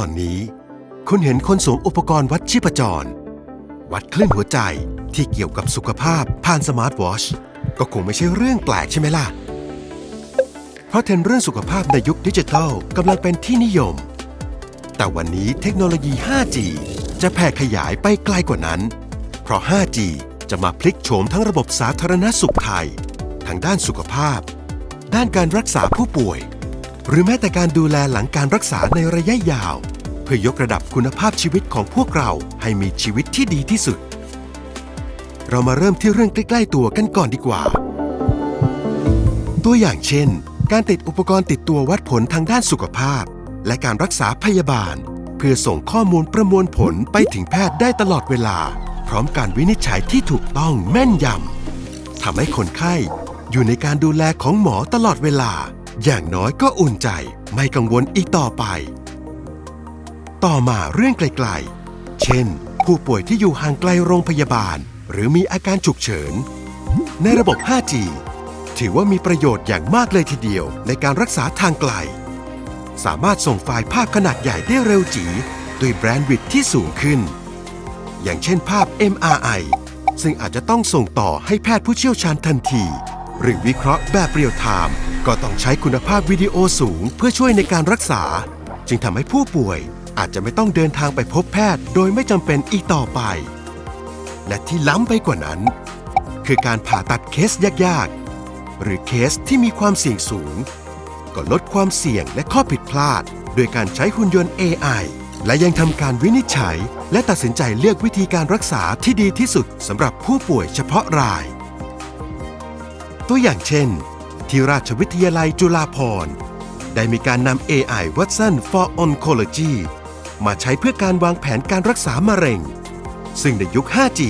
ตอนนี้ คุณเห็นคนสวมอุปกรณ์วัดชีพจร วัดคลื่นหัวใจที่เกี่ยวกับสุขภาพผ่านสมาร์ทวอชก็คงไม่ใช่เรื่องแปลกใช่ไหมล่ะ เพราะเทรนด์เรื่องสุขภาพในยุคดิจิทัลกำลังเป็นที่นิยม แต่วันนี้เทคโนโลยี 5G จะแผ่ขยายไปไกลกว่านั้น เพราะ 5G จะมาพลิกโฉมทั้งระบบสาธารณสุขไทยทั้งด้านสุขภาพ ด้านการรักษาผู้ป่วย หรือแม้แต่การดูแลหลังการรักษาในระยะยาว เพื่อยกระดับคุณภาพชีวิตของพวกเราให้มีชีวิตที่ดีที่สุด เรามาเริ่มที่เรื่องใกล้ๆตัวกันก่อนดีกว่า ตัวอย่างเช่น การติดอุปกรณ์ติดตัววัดผลทางด้านสุขภาพ และการรักษาพยาบาล เพื่อส่งข้อมูลประมวลผลไปถึงแพทย์ได้ตลอดเวลา พร้อมการวินิจฉัยที่ถูกต้องแม่นยำทำให้คนไข้อยู่ในการดูแลของหมอตลอดเวลา อย่างน้อยก็อุ่นใจไม่กังวลอีกต่อไป ต่อมาเรื่องไกลๆ เช่น ผู้ป่วยที่อยู่ห่างไกลโรงพยาบาล หรือมีอาการฉุกเฉิน ในระบบ 5G ถือว่ามีประโยชน์อย่างมากเลยทีเดียวในการรักษาทางไกล สามารถส่งไฟล์ภาพขนาดใหญ่ได้เร็วจีด้วยแบรนด์วิดที่สูงขึ้น อย่างเช่นภาพ MRI ซึ่งอาจจะต้องส่งต่อให้แพทย์ผู้เชี่ยวชาญทันที หรือวิเคราะห์แบบเรียลไทม์ ก็ต้องใช้คุณภาพวิดีโอสูงเพื่อช่วยในการรักษา จึงทำให้ผู้ป่วยอาจจะไม่ต้องเดินทางไปพบแพทย์ โดยไม่จำเป็นอีกต่อไป และที่ล้ำไปกว่านั้น คือการผ่าตัดเคสยากๆ หรือเคสที่มีความเสี่ยงสูง ก็ลดความเสี่ยงและข้อผิดพลาด โดยการใช้หุ่นยนต์ AI และยังทำการวินิจฉัย และตัดสินใจเลือกวิธีการรักษาที่ดีที่สุดสำหรับผู้ป่วยเฉพาะราย ตัวอย่างเช่น ที่ราชวิทยาลัยจุฬาภรณ์ ได้มีการนำ AI Watson for Oncology มาใช้เพื่อการวางแผนการรักษามะเร็ง ซึ่งในยุค 5G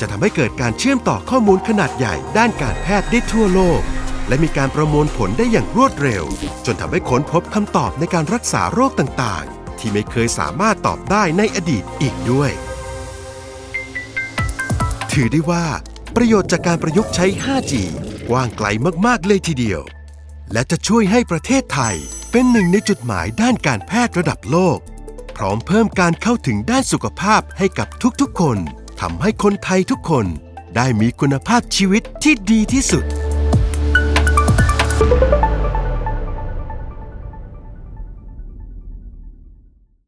จะทำให้เกิดการเชื่อมต่อข้อมูลขนาดใหญ่ด้านการแพทย์ได้ทั่วโลก และมีการประมวลผลได้อย่างรวดเร็ว จนทำให้ค้นพบคำตอบในการรักษาโรคต่างๆ ที่ไม่เคยสามารถตอบได้ในอดีตอีกด้วย ถือได้ว่า ประโยชน์จากการประยุกต์ใช้ 5G กว้างไกลมากๆเลยทีเดียว และจะช่วยให้ประเทศไทยเป็นหนึ่งในจุดหมายด้านการแพทย์ระดับโลก พร้อมเพิ่มการเข้าถึงด้านสุขภาพให้กับทุกๆคนทำให้คนไทยทุกคนได้มีคุณภาพชีวิตที่ดีที่สุด